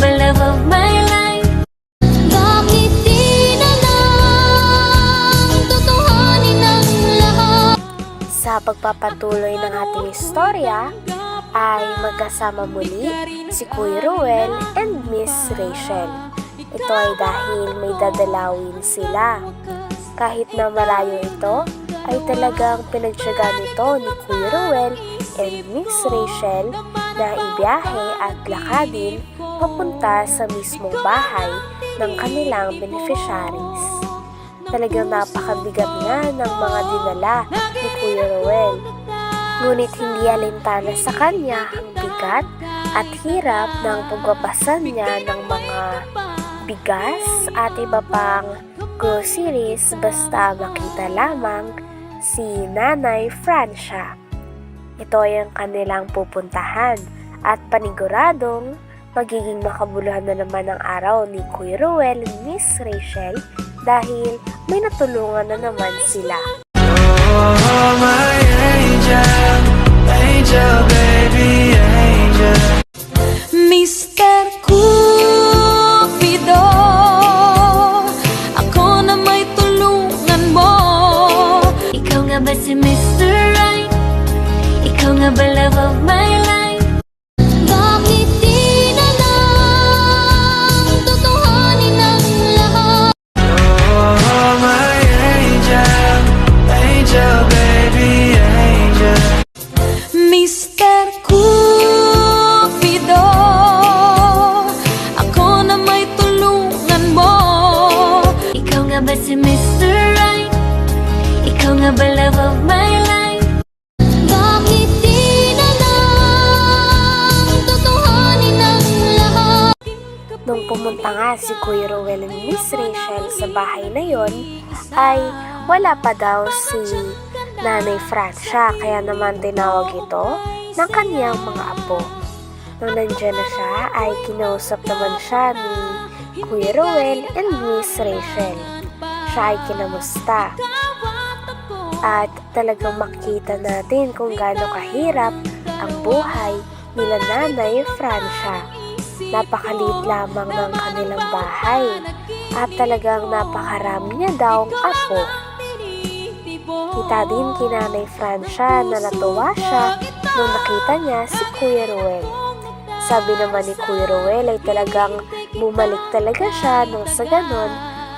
Of my life? Bakit di na lang Tutuhanin ang? Sa pagpapatuloy ng ating istorya ay magkasama muli si Kuya Ruel and Miss Rachel. Ito ay dahil may dadalawin sila. Kahit na malayo ito, ay talagang pinagtsaga nito ni Kuya Ruel and Miss Rachel na ibiyahe at lakadin papunta sa mismong bahay ng kanilang beneficiaries. Talagang napakabigat nga ng mga dinala ni Kuya Ruel. Ngunit hindi alintana sa kanya ang bigat at hirap ng pagbabasan niya ng mga bigas at iba pang groceries basta makita lamang si Nanay Francia. Ito ay ang kanilang pupuntahan at paniguradong magiging makabuluhan na naman ang araw ni Kuya Ruel Miss Rachel dahil may natulungan na naman sila. Oh, my Nung pumunta nga si Kuya Ruel and Miss Rachel sa bahay na yon, ay wala pa daw si Nanay Francia kaya naman tinawag ito ng kaniyang mga apo. Nung nandyan na siya ay kinausap naman siya ni Kuya Ruel and Miss Rachel. Siya ay kinamusta at talagang makita natin kung gaano kahirap ang buhay nila Nanay Francia. Napakaliit lamang ng kanilang bahay at talagang napakarami niya daw ang apo. Kita din kinanay Francia na natuwa siya nung nakita niya si Kuya Ruel. Sabi naman ni Kuya Ruel ay talagang bumalik talaga siya nung sa ganon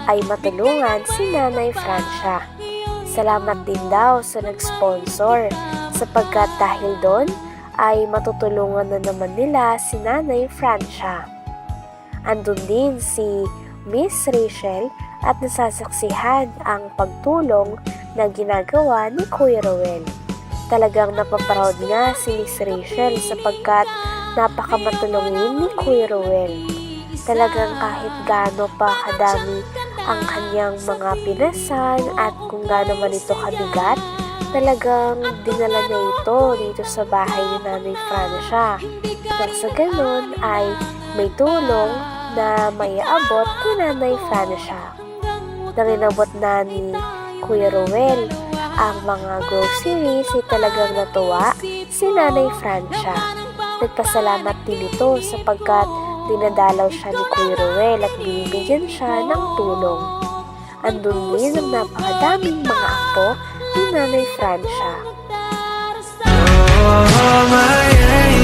ay matulungan si Nanay Francia. Salamat din daw sa nag-sponsor sapagkat dahil doon ay matutulungan na naman nila si Nanay Francia. Andun din si Miss Rachel at nasasaksihan ang pagtulong na ginagawa ni Kuya Rowell. Talagang napaproud nga si Miss Rachel sapagkat napakamatulungin ni Kuya Rowell. Talagang kahit gaano pa kadami ang kanyang mga pinasan at kung gaano man ito kabigat, talagang dinala niya ito dito sa bahay ni Nanay Francia. Nang sa ganun ay may tulong na may abot kay Nanay Francia. Nang inabot na ni Kuya Ruel ang mga groceries ay talagang natuwa si Nanay Francia. Nagpasalamat din ito sapagkat dinadalaw siya ni Kuya Ruel at binibigyan siya ng tulong. Andun din ang napakadaming mga apo ni Nanay Francia. Oh, my angel,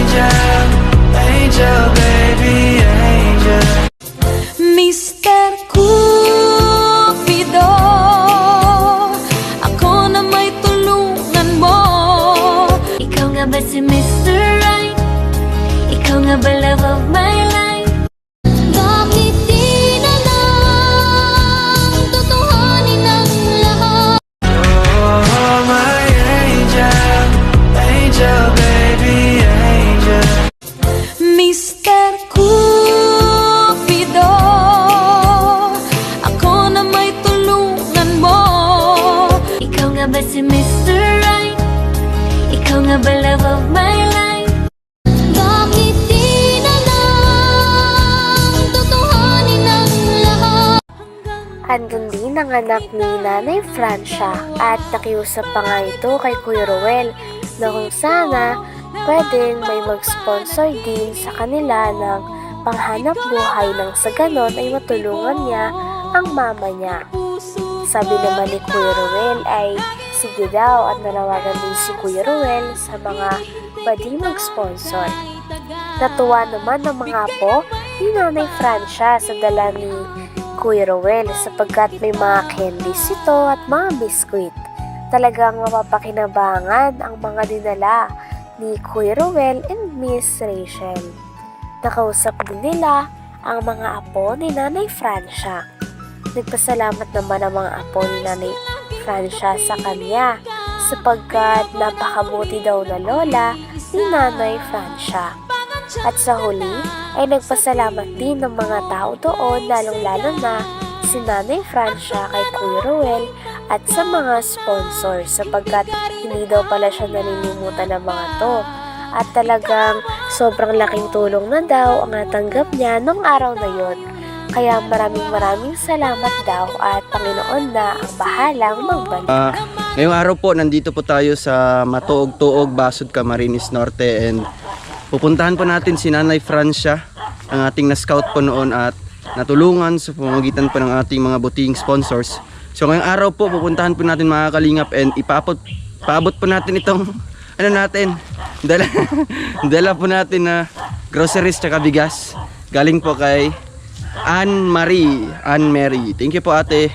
ba si Mr. Right? Ikaw nga ba love of my life? Bakit di na lang Tutuhanin lahat? Andun din ang anak ni Nanay Francia at nakiusap pa nga ito kay Kuya Ruel na kung sana pwedeng may mag-sponsor din sa kanila ng panghanap buhay nang sa ganon ay matulungan niya ang mama niya. Sabi naman ni Kuya Ruel ay sige daw at nanawagan din si Kuya Ruel sa mga pwedeng mag-sponsor. Natuwa naman ang mga apo ni Nanay Francia sa dala ni Kuya Rowel sapagkat may mga candies ito at mga biskwit. Talagang mapapakinabangan ang mga dinala ni Kuya Rowel and Miss Rachel. Nakausap din nila ang mga apo ni Nanay Francia. Nagpasalamat naman ang mga apo ni Nanay Francia sa kanya sapagkat napakabuti daw na lola ni Nanay Francia. At sa huli ay nagpasalamat din ng mga tao doon lalong-lalo na si Nanay Francia kay Kuya Ruel at sa mga sponsor sapagkat hindi daw pala siya nalilimutan ng mga to. At talagang sobrang laking tulong na daw ang natanggap niya nung araw na yon. Kaya maraming maraming salamat daw at Panginoon na ang bahalang magbalik. Ah, ngayong araw po, nandito po tayo sa Matuog-Tuog, Basud, Camarines Norte and pupuntahan po natin si Nanay Francia, ang ating na-scout po noon at natulungan sa pamamagitan po ng ating mga buting sponsors. So ngayong araw po, pupuntahan po natin mga kalingap and ipapot, paabot po natin itong, ano natin, dala, dala po natin na groceries tsaka bigas. Galing po kay Anne Marie, Anne Mary. Thank you po ate.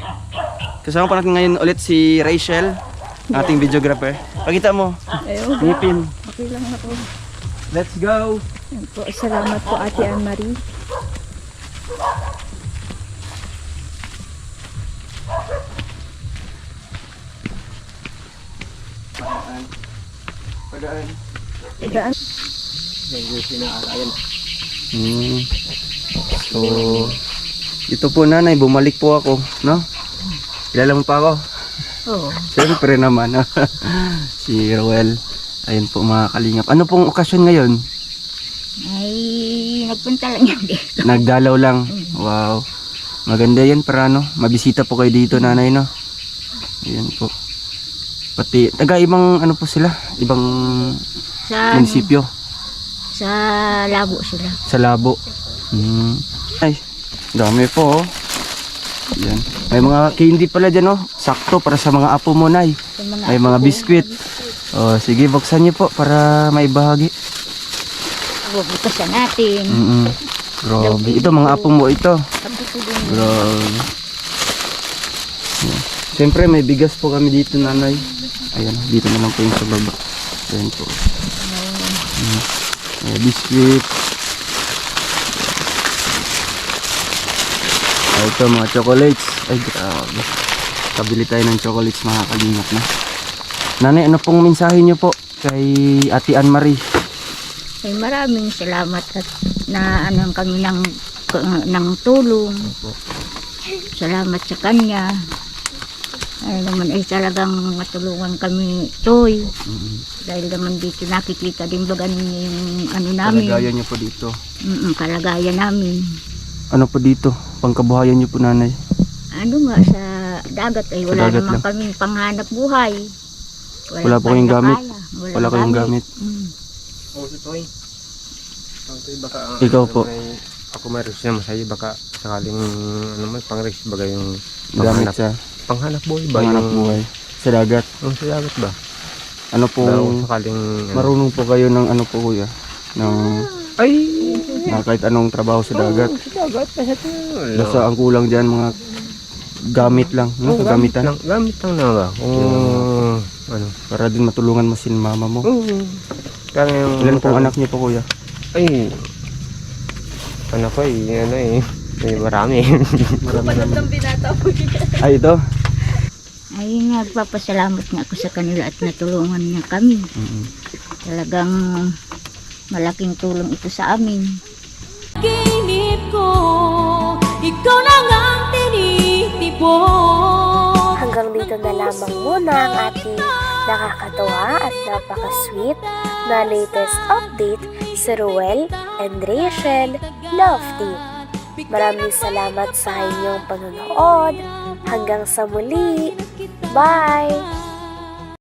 Kasama po natin ngayon ulit si Rachel, ating videographer. Pakita mo. Ngipin. Okay lang ako. Let's go. Yan po, salamat po Ate Anne-Marie. Pagaan. Daan. Hmm. So, ito po nanay, bumalik po ako, no? Kilala mo pa ako? Oo. Siyempre naman. no? si Roel. Ayun po mga kalingap. Ano pong okasyon ngayon? Ay, nagpunta lang yan dito. Nagdalaw lang. Wow. Maganda yan para ano, mabisita po kayo dito nanay no. Ayan po. Pati, taga ibang ano po sila? Ibang Sa, munisipyo. sa labo sila. Sa labo. Hmm. Ay, dami po oh. Ayan. May mga candy pala dyan oh. Sakto para sa mga apo mo nay. May mga biskwit. Oh, sige, buksan niyo po para may bahagi. Bubutasan natin. Mm Grabe. Ito, mga apo mo ito. Grabe. Yan. Siyempre, may bigas po kami dito, nanay. Ayan, dito na lang po yung sa baba. Ayan po. Mm. May biscuit. Ito, mga chocolates. Ay, grabe. Kabili tayo ng chocolates, mga kalingap na. Nanay, ano pong mensahe niyo po kay Ate Anne-Marie? Ay, maraming salamat at na ano kami ng, ng tulong. Salamat sa kanya. Ay naman ay talagang matulungan kami toy. Dahil naman dito nakikita din baga yung ano namin. Kalagayan niyo po dito. Mm, kalagayan namin. Ano po dito? Pangkabuhayan niyo po, nanay. Ano nga sa dagat ay wala dagat naman lang. kaming panghanap buhay. Wala po kayong gamit? Wala Wala kayong gamit. Mm. Oo, si Toy. Ang Toy, baka ang Ikaw po. May, ako may risk naman sa'yo. Baka sakaling ano man, pang risk baga yung Gamit panghanap, sa panghanap buhay ba? panganap yung, buhay. Sa dagat. Yung sa dagat ba? Ano pong sakaling ano, marunong po kayo ng ano po kuya? Ng Ay! na kahit anong trabaho sa dagat. Oo, sa dagat. Basta ito. Basta ang kulang diyan mga gamit lang, no? gamit Kagamitan. lang. Gamit lang na ba? Oo. ano? Para din matulungan mo sin mama mo. Oo. Kaya yung... Ilan pong anak niyo po kuya? Ay! Anak ko eh, ano eh. Ay, marami. Ay ito. Ay nagpapasalamat nga ako sa kanila at natulungan niya kami. Mm-mm. Talagang malaking tulong ito sa amin. Kinip ko, ikaw lang ang tinitipon hanggang dito na lamang muna ang ating nakakatawa at napaka-sweet na latest update sa Ruel and Rachel Love Team. Maraming salamat sa inyong panonood. Hanggang sa muli. Bye!